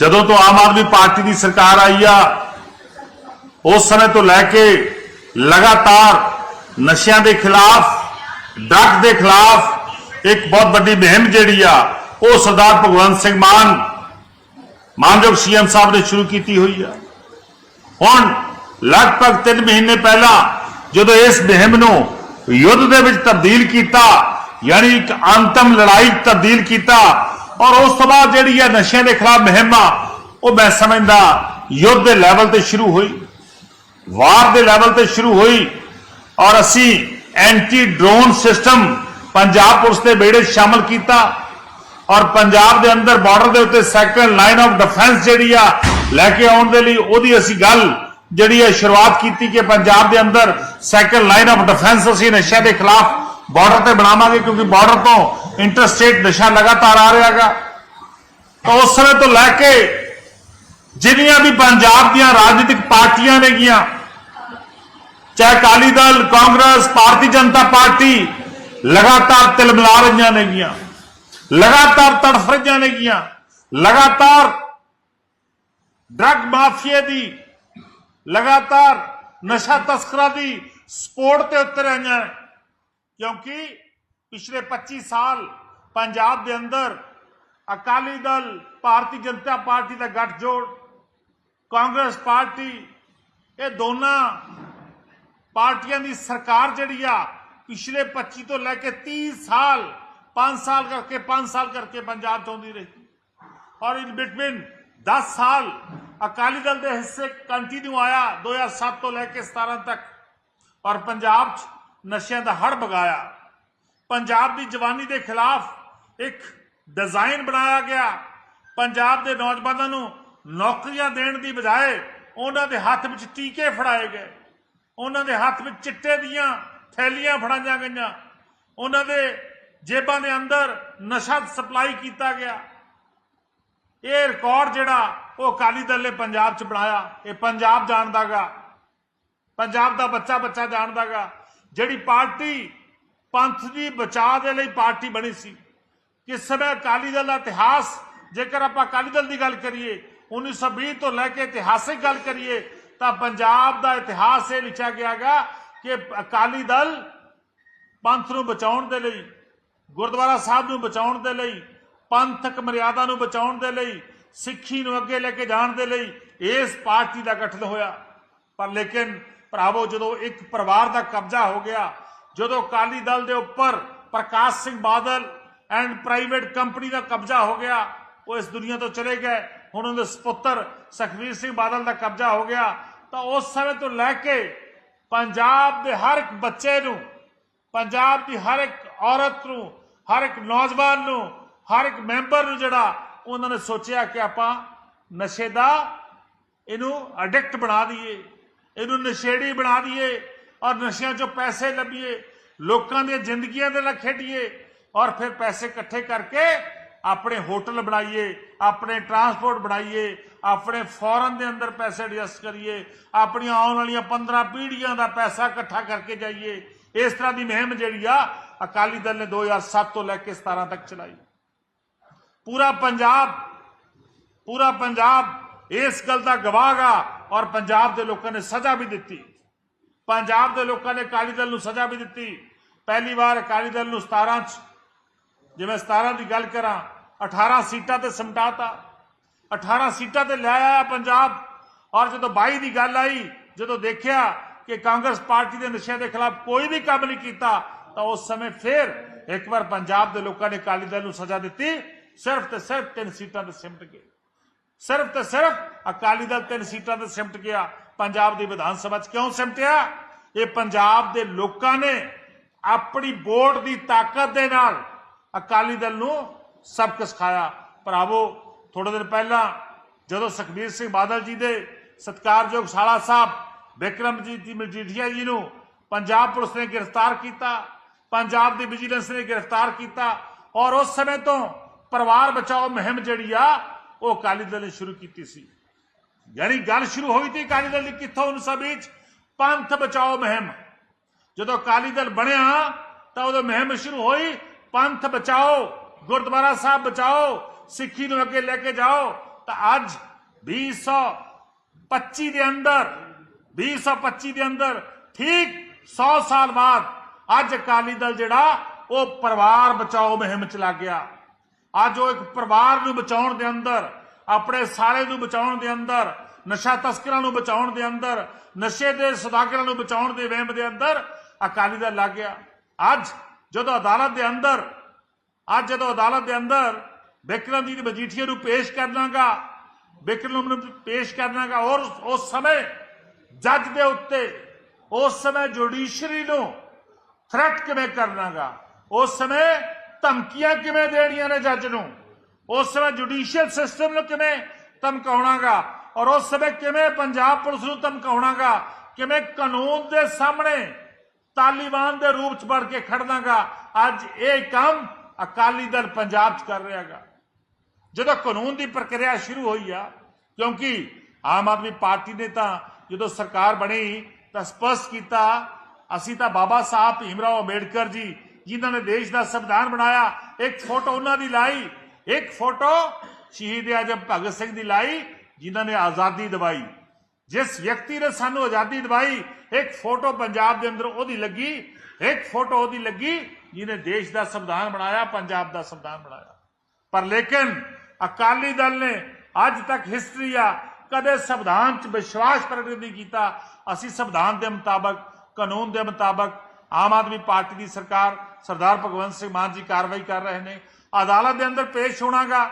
ਜਦੋਂ ਤੋਂ ਆਮ ਆਦਮੀ ਪਾਰਟੀ ਦੀ ਸਰਕਾਰ ਆਈ ਆ, ਉਸ ਸਮੇਂ ਤੋਂ ਲੈ ਕੇ ਲਗਾਤਾਰ ਨਸ਼ਿਆਂ ਦੇ ਖਿਲਾਫ, ਡਰੱਗ ਦੇ ਖਿਲਾਫ ਇੱਕ ਬਹੁਤ ਵੱਡੀ ਮੁਹਿੰਮ ਜਿਹੜੀ ਆ, ਉਹ ਸਰਦਾਰ ਭਗਵੰਤ ਸਿੰਘ ਮਾਨ, ਮਾਨਯੋਗ ਸੀਐਮ ਸਾਹਿਬ ਨੇ ਸ਼ੁਰੂ ਕੀਤੀ ਹੋਈ ਆ। ਹੁਣ ਲਗਭਗ 3 ਮਹੀਨੇ ਪਹਿਲਾਂ ਜਦੋਂ ਇਸ ਮੁਹਿੰਮ ਨੂੰ ਯੁੱਧ ਦੇ ਵਿੱਚ ਤਬਦੀਲ ਕੀਤਾ, ਯਾਨੀ ਇੱਕ ਅੰਤਮ ਲੜਾਈ ਤਬਦੀਲ ਕੀਤਾ ਔਰ ਉਸ ਤੋਂ ਬਾਅਦ ਜਿਹੜੀ ਹੈ ਨਸ਼ਿਆਂ ਦੇ ਖਿਲਾਫ ਮੁਹਿੰਮ ਆ ਉਹ ਮੈਂ ਸਮਝਦਾ ਯੁੱਧ ਦੇ ਲੈਵਲ ਤੇ ਸ਼ੁਰੂ ਹੋਈ, ਵਾਰ ਦੇ ਲੈਵਲ ਤੇ ਸ਼ੁਰੂ ਹੋਈ ਔਰ ਅਸੀਂ anti drone system Punjab police ਦੇ ਬੇੜੇ ਸ਼ਾਮਲ ਕੀਤਾ ਔਰ ਪੰਜਾਬ ਦੇ ਅੰਦਰ ਬਾਰਡਰ ਦੇ ਉੱਤੇ ਸੈਕੰਡ ਲਾਈਨ ਆਫ ਡਿਫੈਂਸ ਜਿਹੜੀ ਆ ਲੈ ਕੇ ਆਉਣ ਦੇ ਲਈ ਉਹਦੀ ਅਸੀਂ ਗੱਲ ਜਿਹੜੀ ਹੈ ਸ਼ੁਰੂਆਤ ਕੀਤੀ ਕਿ ਪੰਜਾਬ ਦੇ ਅੰਦਰ ਸੈਕੰਡ ਲਾਈਨ ਆਫ ਡਿਫੈਂਸ ਅਸੀਂ ਨਸ਼ਿਆਂ ਦੇ ਖਿਲਾਫ ਬਾਰਡਰ ਤੇ ਬਣਾਵਾਂਗੇ ਕਿਉਂਕਿ ਬਾਰਡਰ ਤੋਂ ਇੰਟਰਸਟੇਟ ਨਸ਼ਾ ਲਗਾਤਾਰ ਆ ਰਿਹਾ ਤਾਂ ਉਸ ਸਮੇਂ ਤੋਂ ਲੈ ਕੇ ਜਿਹੜੀਆਂ ਵੀ ਪੰਜਾਬ ਦੀਆਂ ਰਾਜਨੀਤਿਕ ਪਾਰਟੀਆਂ ਨੇਗੀਆਂ, ਚਾਹੇ ਅਕਾਲੀ ਦਲ, ਕਾਂਗਰਸ, ਭਾਰਤੀ ਜਨਤਾ ਪਾਰਟੀ, ਲਗਾਤਾਰ ਤਿਲਮਿਲਾ ਰਹੀਆਂ ਨੇਗੀਆਂ, ਲਗਾਤਾਰ ਤੜਫ ਰਹੀਆਂ ਨੇਗੀਆਂ, ਲਗਾਤਾਰ ਡਰੱਗ ਮਾਫੀਆ ਦੀ, ਲਗਾਤਾਰ ਨਸ਼ਾ ਤਸਕਰਾਂ ਦੀ ਸਪੋਰਟ ਤੇ ਉਤਰ ਆਈਆਂ ਨੇ। ਕਿਉਂਕਿ ਪਿਛਲੇ 25 ਸਾਲ ਪੰਜਾਬ ਦੇ ਅੰਦਰ ਅਕਾਲੀ ਦਲ, ਭਾਰਤੀ ਜਨਤਾ ਪਾਰਟੀ ਦਾ ਗੱਠਜੋੜ, ਕਾਂਗਰਸ ਪਾਰਟੀ, ਇਹ ਦੋਨਾਂ ਪਾਰਟੀਆਂ ਦੀ ਸਰਕਾਰ ਜਿਹੜੀ ਆ, ਪਿਛਲੇ 25 ਤੋਂ ਲੈ ਕੇ 30 ਸਾਲ 5 ਸਾਲ ਕਰਕੇ 5 ਸਾਲ ਕਰਕੇ ਪੰਜਾਬ ਚ ਆਉਂਦੀ ਰਹੀ। ਔਰ ਇਨ ਬਿਟਵੀਨ 10 ਸਾਲ ਅਕਾਲੀ ਦਲ ਦੇ ਹਿੱਸੇ ਕੰਟੀਨਿਊ ਆਇਆ 2007 ਤੋਂ ਲੈ ਕੇ 17 ਤੱਕ। ਔਰ ਪੰਜਾਬ 'ਚ ਨਸ਼ਿਆਂ ਦਾ ਹੜ ਬਗਾਇਆ ਪੰਜਾਬ ਦੀ ਜਵਾਨੀ ਦੇ ਖਿਲਾਫ ਇੱਕ ਡਿਜ਼ਾਈਨ ਬਣਾਇਆ ਗਿਆ। ਪੰਜਾਬ ਦੇ ਨੌਜਵਾਨਾਂ ਨੂੰ ਨੌਕਰੀਆਂ ਦੇਣ ਦੀ ਬਜਾਏ ਉਹਨਾਂ ਦੇ ਹੱਥ ਵਿੱਚ ਟੀਕੇ ਫੜਾਏ ਗਏ। ਉਹਨਾਂ ਦੇ ਹੱਥ ਵਿੱਚ ਚਿੱਟੇ ਦੀਆਂ ਥੈਲੀਆਂ ਫੜਾਈਆਂ ਗਈਆਂ। ਉਹਨਾਂ ਦੇ ਜੇਬਾਂ ਦੇ ਅੰਦਰ ਨਸ਼ਾ ਸਪਲਾਈ ਕੀਤਾ ਗਿਆ। ਇਹ ਰਿਕਾਰਡ ਜਿਹੜਾ ਉਹ ਅਕਾਲੀ ਦਲ ਨੇ ਪੰਜਾਬ 'ਚ ਬਣਾਇਆ। ਇਹ ਪੰਜਾਬ ਜਾਣਦਾਗਾ। ਪੰਜਾਬ ਦਾ ਬੱਚਾ ਬੱਚਾ ਜਾਣਦਾਗਾ। ਜਿਹੜੀ ਪਾਰਟੀ ਪੰਥ ਦੀ ਬਚਾਅ ਦੇ ਲਈ ਪਾਰਟੀ ਬਣੀ ਸੀ। ਕਿਸ ਸਮੇਂ ਅਕਾਲੀ ਦਲ ਦਾ ਇਤਿਹਾਸ, ਜੇਕਰ ਆਪਾਂ ਅਕਾਲੀ ਦਲ ਦੀ ਗੱਲ ਕਰੀਏ 1920 ਤੋਂ ਲੈ ਕੇ ਇਤਿਹਾਸਿਕ ਗੱਲ ਕਰੀਏ, ਤਾਂ ਪੰਜਾਬ ਦਾ ਇਤਿਹਾਸ ਇਹ ਲਿਖਿਆ ਗਿਆਗਾ ਕਿ ਅਕਾਲੀ ਦਲ ਪੰਥ ਨੂੰ ਬਚਾਉਣ ਦੇ ਲਈ, ਗੁਰਦੁਆਰਾ ਸਾਹਿਬ ਨੂੰ ਬਚਾਉਣ ਦੇ ਲਈ, ਪੰਥਕ ਮਰਿਆਦਾ ਨੂੰ ਬਚਾਉਣ ਦੇ ਲਈ, ਸਿੱਖੀ ਨੂੰ ਅੱਗੇ ਲੈ ਕੇ ਜਾਣ ਦੇ ਲਈ ਇਸ ਪਾਰਟੀ ਦਾ ਗਠਨ ਹੋਇਆ। ਪਰ ਲੇਕਿਨ ਭਰਾਵੋ, ਜਦੋਂ ਇੱਕ ਪਰਿਵਾਰ ਦਾ ਕਬਜ਼ਾ ਹੋ ਗਿਆ ਜਦੋਂ ਅਕਾਲੀ ਦਲ ਦੇ ਉੱਪਰ Parkash Singh Badal and private company ਦਾ ਕਬਜ਼ਾ ਹੋ ਗਿਆ, ਉਹ ਇਸ ਦੁਨੀਆ ਤੋਂ ਚਲੇ ਗਏ। ਹੁਣ ਉਹਦੇ ਸੁਪੁੱਤਰ ਸੁਖਵੀਰ ਸਿੰਘ ਬਾਦਲ ਦਾ ਕਬਜ਼ਾ ਹੋ ਗਿਆ। ਤਾਂ ਉਸ ਸਮੇਂ ਤੋਂ ਲੈ ਕੇ ਪੰਜਾਬ ਦੇ ਹਰ ਇੱਕ ਬੱਚੇ ਨੂੰ, ਪੰਜਾਬ ਦੀ ਹਰ ਇੱਕ ਔਰਤ ਨੂੰ, ਹਰ ਇੱਕ ਨੌਜਵਾਨ ਨੂੰ, ਹਰ ਇੱਕ ਮੈਂਬਰ ਨੂੰ ਜਿਹੜਾ ਉਹਨਾਂ ਨੇ ਸੋਚਿਆ ਕਿ ਆਪਾਂ ਨਸ਼ੇ ਦਾ ਇਹਨੂੰ ਐਡਿਕਟ ਬਣਾ ਦਈਏ, ਇਹਨੂੰ ਨਸ਼ੇੜੀ ਬਣਾ ਦਈਏ ਔਰ ਨਸ਼ਿਆਂ ਚੋਂ ਪੈਸੇ ਲੱਭੀਏ ਲੋਕਾਂ ਦੀਆਂ ਜ਼ਿੰਦਗੀਆਂ ਦੇ ਨਾਲ ਖੇਡੀਏ ਔਰ ਫਿਰ ਪੈਸੇ ਇਕੱਠੇ ਕਰਕੇ ਆਪਣੇ ਹੋਟਲ ਬਣਾਈਏ ਆਪਣੇ ਟਰਾਂਸਪੋਰਟ ਬਣਾਈਏ ਆਪਣੇ ਫੋਰਨ ਦੇ ਅੰਦਰ ਪੈਸੇ ਐਡਜਸਟ ਕਰੀਏ ਆਪਣੀਆਂ ਆਉਣ ਵਾਲੀਆਂ 15 ਪੀੜ੍ਹੀਆਂ ਦਾ ਪੈਸਾ ਇਕੱਠਾ ਕਰਕੇ ਜਾਈਏ ਇਸ ਤਰ੍ਹਾਂ ਦੀ ਮੁਹਿੰਮ ਜਿਹੜੀ ਆ ਅਕਾਲੀ ਦਲ ਨੇ 2007 ਤੋਂ ਲੈ ਕੇ 17 ਤੱਕ ਚਲਾਈ ਪੂਰਾ ਪੰਜਾਬ ਪੂਰਾ ਪੰਜਾਬ ਇਸ ਗੱਲ ਦਾ ਗਵਾਹਗਾ ਔਰ ਪੰਜਾਬ ਦੇ ਲੋਕਾਂ ਨੇ ਸਜ਼ਾ ਵੀ ਦਿੱਤੀ ਪੰਜਾਬ ਦੇ ਲੋਕਾਂ ਨੇ ਅਕਾਲੀ ਦਲ ਨੂੰ ਸਜ਼ਾ ਵੀ ਦਿੱਤੀ ਪਹਿਲੀ ਵਾਰ ਅਕਾਲੀ ਦਲ ਨੂੰ 17 ਚ ਜਿਵੇਂ 17 ਦੀ ਗੱਲ ਕਰਾਂ 18 ਸੀਟਾਂ ਤੇ ਸਮਟਾਤਾ 18 ਸੀਟਾਂ ਤੇ ਲੈ ਆਇਆ ਪੰਜਾਬ ਔਰ ਜਦੋਂ 22 ਦੀ ਗੱਲ ਆਈ ਜਦੋਂ ਦੇਖਿਆ ਕਿ ਕਾਂਗਰਸ ਪਾਰਟੀ ਦੇ ਨਸ਼ਿਆਂ ਦੇ ਖਿਲਾਫ ਕੋਈ ਵੀ ਕੰਮ ਨਹੀਂ ਕੀਤਾ ਤਾਂ ਉਸ ਸਮੇਂ ਫਿਰ ਇੱਕ ਵਾਰ ਪੰਜਾਬ ਦੇ ਲੋਕਾਂ ਨੇ ਅਕਾਲੀ ਦਲ ਨੂੰ ਸਜ਼ਾ ਦਿੱਤੀ ਸਿਰਫ ਤੇ ਸਿਰਫ ਤਿੰਨ ਸੀਟਾਂ ਤੇ ਸਿਮਟ ਗਏ ਸਿਰਫ ਤੇ ਸਿਰਫ ਅਕਾਲੀ ਦਲ ਤਿੰਨ ਸੀਟਾਂ ਤੇ ਸਿਮਟ ਗਿਆ ਪੰਜਾਬ ਦੀ ਵਿਧਾਨ ਸਭਾ 'ਚ ਕਿਉਂ ਸਿਮਟਿਆ? ਇਹ ਪੰਜਾਬ ਦੇ ਲੋਕਾਂ ਨੇ ਆਪਣੀ ਵੋਟ ਦੀ ਤਾਕਤ ਦੇ ਨਾਲ ਅਕਾਲੀ ਦਲ ਨੂੰ ਸਬਕ ਸਿਖਾਇਆ। ਭਰਾਵੋ ਥੋੜੇ ਦਿਨ ਪਹਿਲਾਂ ਜਦੋਂ ਸੁਖਬੀਰ ਸਿੰਘ ਬਾਦਲ ਜੀ ਦੇ ਸਤਿਕਾਰਯੋਗ ਸਾਲਾ ਸਾਹਿਬ ਵਿਕਰਮਜੀਤ ਮਜੀਠੀਆ ਜੀ ਨੂੰ ਪੰਜਾਬ ਪੁਲਿਸ ਨੇ ਗ੍ਰਿਫਤਾਰ ਕੀਤਾ, ਪੰਜਾਬ ਦੀ ਵਿਜੀਲੈਂਸ ਨੇ ਗ੍ਰਿਫਤਾਰ ਕੀਤਾ ਔਰ ਉਸ ਸਮੇਂ ਤੋਂ ਪਰਿਵਾਰ ਬਚਾਓ ਮੁਹਿੰਮ ਜਿਹੜੀ ਆ, ਉਹ ਅਕਾਲੀ ਦਲ ਨੇ ਸ਼ੁਰੂ ਕੀਤੀ ਸੀ। ਯਾਨੀ ਗੱਲ ਸ਼ੁਰੂ ਹੋਈ ਤੇ ਅਕਾਲੀ ਦਲ ਦੀ ਕਿੱਥੋਂ ਉਸ ਵਿੱਚ? ਪੰਥ ਬਚਾਓ ਮੁਹਿੰਮ। ਜਦੋਂ ਅਕਾਲੀ ਦਲ ਬਣਿਆ, ਤਾਂ ਉਦੋਂ ਮੁਹਿੰਮ ਸ਼ੁਰੂ ਹੋਈ, ਪੰਥ ਬਚਾਓ, ਗੁਰਦੁਆਰਾ ਸਾਹਿਬ ਬਚਾਓ, ਸਿੱਖੀ ਨੂੰ ਅੱਗੇ ਲੈ ਕੇ ਜਾਓ। ਤਾਂ ਅੱਜ 2025 ਦੇ ਅੰਦਰ 2025 ਦੇ ਅੰਦਰ, ਠੀਕ 100 ਸਾਲ ਬਾਅਦ ਅੱਜ ਅਕਾਲੀ ਦਲ ਜਿਹੜਾ, ਉਹ ਪਰਿਵਾਰ ਬਚਾਓ ਮੁਹਿੰਮ ਚਲਾ ਗਿਆ। ਅੱਜ ਉਹ ਇੱਕ ਪਰਿਵਾਰ ਨੂੰ ਬਚਾਉਣ ਦੇ ਅੰਦਰ ਆਪਣੇ ਸਾਰੇ ਨੂੰ ਬਚਾਉਣ ਦੇ ਅੰਦਰ, ਨਸ਼ਾ ਤਸਕਰਾਂ ਨੂੰ ਬਚਾਉਣ ਦੇ ਅੰਦਰ, ਨਸ਼ੇ ਦੇ ਸੌਦਾਗਰਾਂ ਨੂੰ ਬਚਾਉਣ ਦੇ ਵਹਿਮ ਦੇ ਅੰਦਰ ਅਕਾਲੀ ਦਲ ਲੱਗ ਗਿਆ। ਅੱਜ ਜਦੋਂ ਅਦਾਲਤ ਦੇ ਅੰਦਰ, ਅੱਜ ਜਦੋਂ ਅਦਾਲਤ ਦੇ ਅੰਦਰ ਬਿਕਰਮਜੀਤ ਮਜੀਠੀਆ ਨੂੰ ਪੇਸ਼ ਕਰਨਾਗਾ ਬਿਕਰਮ ਨੂੰ ਪੇਸ਼ ਕਰਨਾਗਾ ਔਰ ਉਸ ਸਮੇਂ ਜੱਜ ਦੇ ਉੱਤੇ, ਉਸ ਸਮੇਂ ਜੁਡੀਸ਼ਰੀ ਨੂੰ ਥ੍ਰੈਟ ਕਿਵੇਂ ਕਰਨਾਗਾ ਉਸ ਸਮੇਂ ਧਮਕੀਆਂ ਕਿਵੇਂ ਦੇਣੀਆਂ ਨੇ ਜੱਜ ਨੂੰ? ਉਸ ਸਮੇਂ ਜੁਡੀਸ਼ੀਅਲ ਸਿਸਟਮ ਨੂੰ ਕਿਵੇਂ ਧਮਕਾਉਣਾਗਾ? ਔਰ ਉਸ ਸਮੇਂ ਕਿਵੇਂ ਪੰਜਾਬ ਪੁਲਿਸ ਨੂੰ ਧਮਕਾਉਣਾਗਾ? ਕਿਵੇਂ ਕਾਨੂੰਨ ਦੇ ਸਾਹਮਣੇ ਤਾਲਿਬਾਨ ਦੇ ਰੂਪ ਚ ਬਣ ਕੇ ਖੜਨਾਗਾ? ਅੱਜ ਇਹ ਕੰਮ ਅਕਾਲੀ ਦਲ ਪੰਜਾਬ ਚ ਕਰ ਰਿਹਾਗਾ। ਜਦੋਂ ਕਾਨੂੰਨ ਦੀ ਪ੍ਰਕਿਰਿਆ ਸ਼ੁਰੂ ਹੋਈ ਆ, ਕਿਉਂਕਿ ਆਮ ਆਦਮੀ ਪਾਰਟੀ ਨੇ ਤਾਂ ਜਦੋਂ ਸਰਕਾਰ ਬਣੀ, ਤਾਂ ਸਪਸ਼ਟ ਕੀਤਾ, ਅਸੀਂ ਤਾਂ ਬਾਬਾ ਸਾਹਿਬ ਭੀਮਰਾਓ ਅੰਬੇਡਕਰ ਜੀ, ਜਿਨ੍ਹਾਂ ਨੇ ਦੇਸ਼ ਦਾ ਸੰਵਿਧਾਨ ਬਣਾਇਆ, ਇੱਕ ਫੋਟੋ ਉਹਨਾਂ ਦੀ ਲਾਈ ਇੱਕ ਫੋਟੋ ਸ਼ਹੀਦ ਆਜਮ ਭਗਤ ਸਿੰਘ ਦੀ ਲਾਈ, ਜਿਨ੍ਹਾਂ ਨੇ ਆਜ਼ਾਦੀ ਦਿਵਾਈ। ਜਿਸ ਵਿਅਕਤੀ ਨੇ ਸਾਨੂੰ ਆਜ਼ਾਦੀ ਦਿਵਾਈ, ਇੱਕ ਫੋਟੋ ਪੰਜਾਬ ਦੇ ਅੰਦਰ ਉਹਦੀ ਲੱਗੀ, ਇੱਕ ਫੋਟੋ ਉਹਦੀ ਲੱਗੀ, ਜਿਹਨੇ ਦੇਸ਼ ਦਾ ਸੰਵਿਧਾਨ ਬਣਾਇਆ, ਪੰਜਾਬ ਦਾ ਸੰਵਿਧਾਨ ਬਣਾਇਆ। ਪਰ ਲੇਕਿਨ ਅਕਾਲੀ ਦਲ ਨੇ ਅੱਜ ਤੱਕ ਹਿਸਟਰੀ ਆ, ਕਦੇ ਸੰਵਿਧਾਨ 'ਚ ਵਿਸ਼ਵਾਸ ਪ੍ਰਗਟ ਨਹੀਂ ਕੀਤਾ। ਅਸੀਂ ਸੰਵਿਧਾਨ ਦੇ ਮੁਤਾਬਕ, ਕਾਨੂੰਨ ਦੇ ਮੁਤਾਬਕ ਆਮ ਆਦਮੀ ਪਾਰਟੀ ਦੀ ਸਰਕਾਰ, ਸਰਦਾਰ ਭਗਵੰਤ ਸਿੰਘ ਮਾਨ ਜੀ ਕਾਰਵਾਈ ਕਰ ਰਹੇ ਨੇ। ਅਦਾਲਤ ਦੇ ਅੰਦਰ ਪੇਸ਼ ਹੋਣਾਗਾ।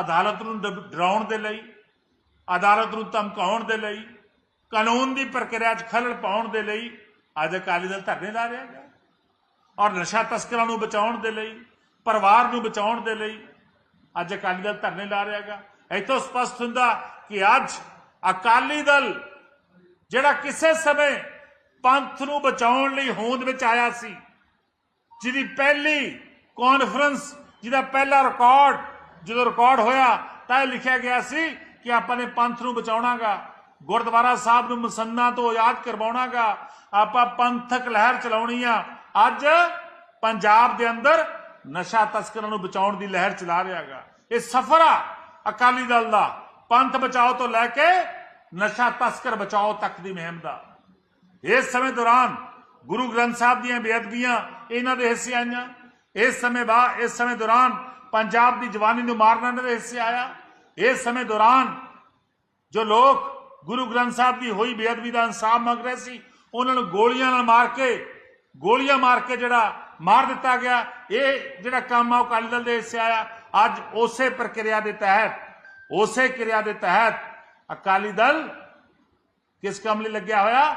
ਅਦਾਲਤ ਨੂੰ ਡਰਾਉਣ ਦੇ ਲਈ, ਅਦਾਲਤ ਨੂੰ ਧਮਕਾਉਣ ਦੇ ਲਈ, ਕਾਨੂੰਨ ਦੀ ਪ੍ਰਕਿਰਿਆ 'ਚ ਖਲਲ ਪਾਉਣ ਦੇ ਲਈ ਅੱਜ ਅਕਾਲੀ ਦਲ ਧਰਨੇ ਲਾ ਰਿਹਾ ਹੈ ਔਰ ਨਸ਼ਾ ਤਸਕਰਾਂ ਨੂੰ ਬਚਾਉਣ ਦੇ ਲਈ, ਪਰਿਵਾਰ ਨੂੰ ਬਚਾਉਣ ਦੇ ਲਈ ਅੱਜ ਅਕਾਲੀ ਦਲ ਧਰਨੇ ਲਾ ਰਿਹਾ ਹੈਗਾ। ਇੱਥੋਂ ਸਪਸ਼ਟ ਹੁੰਦਾ ਕਿ ਅੱਜ ਅਕਾਲੀ ਦਲ ਜਿਹੜਾ ਕਿਸੇ ਸਮੇਂ ਪੰਥ ਨੂੰ ਬਚਾਉਣ ਲਈ ਹੋਂਦ ਵਿੱਚ ਆਇਆ ਸੀ, ਜਿਹਦੀ ਪਹਿਲੀ ਕਾਨਫਰੰਸ ਜਿਹਦਾ ਪਹਿਲਾ ਰਿਕਾਰਡ ਜਦੋਂ ਰਿਕਾਰਡ ਹੋਇਆ, ਤਾਂ ਇਹ ਲਿਖਿਆ ਗਿਆ ਸੀ ਕਿ ਆਪਾਂ ਨੇ ਪੰਥ ਨੂੰ ਬਚਾਉਣਾਗਾ। ਗੁਰਦੁਆਰਾ ਸਾਹਿਬ ਨੂੰ ਮਸੰਨਾ ਤੋਂ ਆਜ਼ਾਦ ਕਰਵਾਉਣਾਗਾ। ਆਪਾਂ ਪੰਥਕ ਲਹਿਰ ਚਲਾਉਣੀ ਆ। ਅੱਜ ਪੰਜਾਬ ਦੇ ਅੰਦਰ ਨਸ਼ਾ ਤਸਕਰਾਂ ਨੂੰ ਬਚਾਉਣ ਦੀ ਲਹਿਰ ਚਲਾ ਰਿਹਾਗਾ। ਇਹ ਸਫਰ ਆ ਅਕਾਲੀ ਦਲ ਦਾ। ਪੰਥ ਬਚਾਓ ਤੋਂ ਲੈ ਕੇ ਨਸ਼ਾ ਤਸਕਰ ਬਚਾਓ ਤੱਕ ਦੀ ਮੁਹਿੰਮ ਦਾ। ਇਸ ਸਮੇਂ ਦੌਰਾਨ ਗੁਰੂ ਗ੍ਰੰਥ ਸਾਹਿਬ ਦੀਆਂ ਬੇਅਦਬੀਆਂ, ਇਹਨਾਂ ਦੇ ਹਿੱਸੇ ਆਈਆਂ। ਇਸ ਸਮੇਂ ਬਾ ਇਸ ਸਮੇਂ ਦੌਰਾਨ ਪੰਜਾਬ ਦੀ ਜਵਾਨੀ ਨੂੰ ਮਾਰਨਾ ਦੇ ਹਿੱਸੇ ਆਇਆ। ਇਸ ਸਮੇਂ ਦੌਰਾਨ ਜੋ ਲੋਕ ਗੁਰੂ ਗ੍ਰੰਥ ਸਾਹਿਬ ਦੀ ਹੋਈ ਬੇਅਦਬੀ ਦਾ ਇਨਸਾਫ ਮੰਗ ਰਹੇ ਸੀ, ਉਹਨਾਂ ਨੂੰ ਗੋਲੀਆਂ ਨਾਲ ਮਾਰ ਕੇ, ਗੋਲੀਆਂ ਮਾਰ ਕੇ ਜਿਹੜਾ ਮਾਰ ਦਿੱਤਾ ਗਿਆ, ਇਹ ਜਿਹੜਾ ਕੰਮ ਆ ਉਹ ਅਕਾਲੀ ਦਲ ਦੇ ਹਿੱਸੇ ਆਇਆ। ਅੱਜ ਉਸੇ ਪ੍ਰਕਿਰਿਆ ਦੇ ਤਹਿਤ, ਉਸੇ ਕਿਰਿਆ ਦੇ ਤਹਿਤ ਅਕਾਲੀ ਦਲ ਕਿਸ ਕੰਮ ਲਈ ਲੱਗਿਆ ਹੋਇਆ?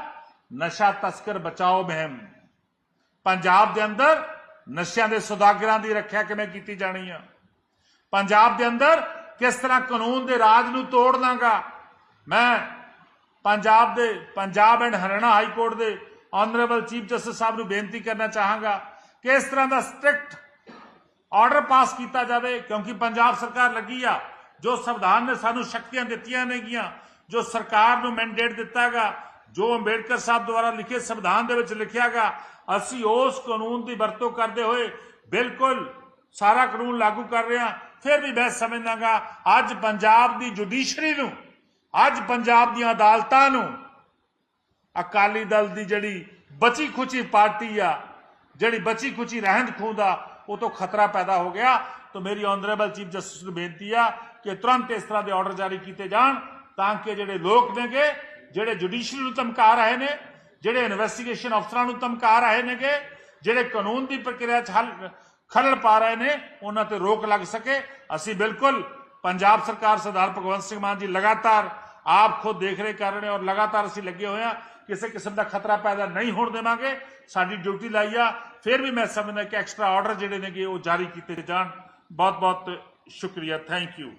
ਨਸ਼ਾ ਤਸਕਰ ਬਚਾਓ ਮੁਹਿੰਮ। ਪੰਜਾਬ ਦੇ ਅੰਦਰ ਨਸ਼ਿਆਂ ਦੇ ਸੌਦਾਗਰਾਂ ਦੀ ਰੱਖਿਆ ਕਿਵੇਂ ਕੀਤੀ ਜਾਣੀ ਆ? ਪੰਜਾਬ ਦੇ ਅੰਦਰ ਕਿਸ ਤਰ੍ਹਾਂ ਕਾਨੂੰਨ ਦੇ ਰਾਜ ਨੂੰ ਤੋੜ ਦਾਂਗਾ ਮੈਂ ਪੰਜਾਬ ਦੇ Punjab and Haryana high court ਦੇ ਆਨਰੇਬਲ ਚੀਫ ਜਸਟਿਸ ਸਾਹਿਬ ਨੂੰ ਬੇਨਤੀ ਕਰਨਾ ਚਾਹਾਂਗਾ ਕਿ ਇਸ ਤਰ੍ਹਾਂ ਦਾ ਸਟ੍ਰਿਕਟ ਆਰਡਰ ਪਾਸ ਕੀਤਾ ਜਾਵੇ, ਕਿਉਂਕਿ ਪੰਜਾਬ ਸਰਕਾਰ ਲੱਗੀ ਆ, ਜੋ ਸੰਵਿਧਾਨ ਨੇ ਸਾਨੂੰ ਸ਼ਕਤੀਆਂ ਦਿੱਤੀਆਂ ਨੇਗੀਆਂ, ਜੋ ਸਰਕਾਰ ਨੂੰ ਮੈਂਡੇਟ ਦਿੱਤਾਗਾ ਜੋ ਅੰਬੇਡਕਰ ਸਾਹਿਬ ਦੁਆਰਾ ਲਿਖੇ ਸੰਵਿਧਾਨ ਦੇ ਵਿੱਚ ਲਿਖਿਆਗਾ ਅਸੀਂ ਉਸ ਕਾਨੂੰਨ ਦੀ ਵਰਤੋਂ ਕਰਦੇ ਹੋਏ ਬਿਲਕੁਲ ਸਾਰਾ ਕਾਨੂੰਨ ਲਾਗੂ ਕਰ ਰਹੇ ਹਾਂ। ਫਿਰ ਵੀ ਮੈਂ ਸਮਝਦਾਗਾ, ਅੱਜ ਪੰਜਾਬ ਦੀ ਜੁਡੀਸ਼ਰੀ ਨੂੰ, ਅੱਜ ਪੰਜਾਬ ਦੀਆਂ ਅਦਾਲਤਾਂ ਨੂੰ ਅਕਾਲੀ ਦਲ ਦੀ ਜਿਹੜੀ ਬਚੀ ਖੁਚੀ ਪਾਰਟੀ ਆ, ਜਿਹੜੀ ਬਚੀ ਖੁਚੀ ਰਹਿੰਦ ਖੂੰਦ ਆ, ਉਹ ਤੋਂ ਖਤਰਾ ਪੈਦਾ ਹੋ ਗਿਆ। ਤਾਂ ਮੇਰੀ ਆਨਰੇਬਲ ਚੀਫ ਜਸਟਿਸ ਨੂੰ ਬੇਨਤੀ ਆ ਕਿ ਤੁਰੰਤ ਇਸ ਤਰ੍ਹਾਂ ਦੇ ਆਰਡਰ ਜਾਰੀ ਕੀਤੇ ਜਾਣ ਤਾਂ ਕਿ ਜਿਹੜੇ ਲੋਕ ਨੇਗੇ ਜਿਹੜੇ ਜੁਡੀਸ਼ਰੀ ਨੂੰ ਧਮਕਾ ਰਹੇ ਨੇ, ਜਿਹੜੇ ਇਨਵੈਸਟੀਗੇਸ਼ਨ ਅਫਸਰਾਂ ਨੂੰ ਧਮਕਾ ਰਹੇ ਨੇਗੇ, ਜਿਹੜੇ ਕਾਨੂੰਨ ਦੀ ਪ੍ਰਕਿਰਿਆ 'ਚ ਹਲ, ਖਲਲ ਪਾ ਰਹੇ ਨੇ, ਉਹਨਾਂ ਤੇ ਰੋਕ ਲੱਗ ਸਕੇ। ਅਸੀਂ ਬਿਲਕੁਲ ਪੰਜਾਬ ਸਰਕਾਰ ਸਰਦਾਰ ਭਗਵੰਤ ਸਿੰਘ ਮਾਨ ਜੀ ਲਗਾਤਾਰ ਆਪ ਖੁਦ ਦੇਖ ਰਹੇ ਕਰ ਰਹੇ ਔਰ ਲਗਾਤਾਰ ਅਸੀਂ ਲੱਗੇ ਹੋਏ ਆ ਕਿਸੇ ਕਿਸਮ ਦਾ ਖਤਰਾ ਪੈਦਾ ਨਹੀਂ ਹੋਣ ਦੇਵਾਂਗੇ। ਸਾਡੀ ਡਿਊਟੀ ਲਾਈ ਆ। ਫਿਰ ਵੀ ਮੈਂ ਸਮਝਦਾ ਕਿ ਐਕਸਟਰਾ ਆਰਡਰ ਜਿਹੜੇ ਨੇਗੇ ਉਹ ਜਾਰੀ ਕੀਤੇ ਜਾਣ। ਬਹੁਤ ਬਹੁਤ ਸ਼ੁਕਰੀਆ। Thank you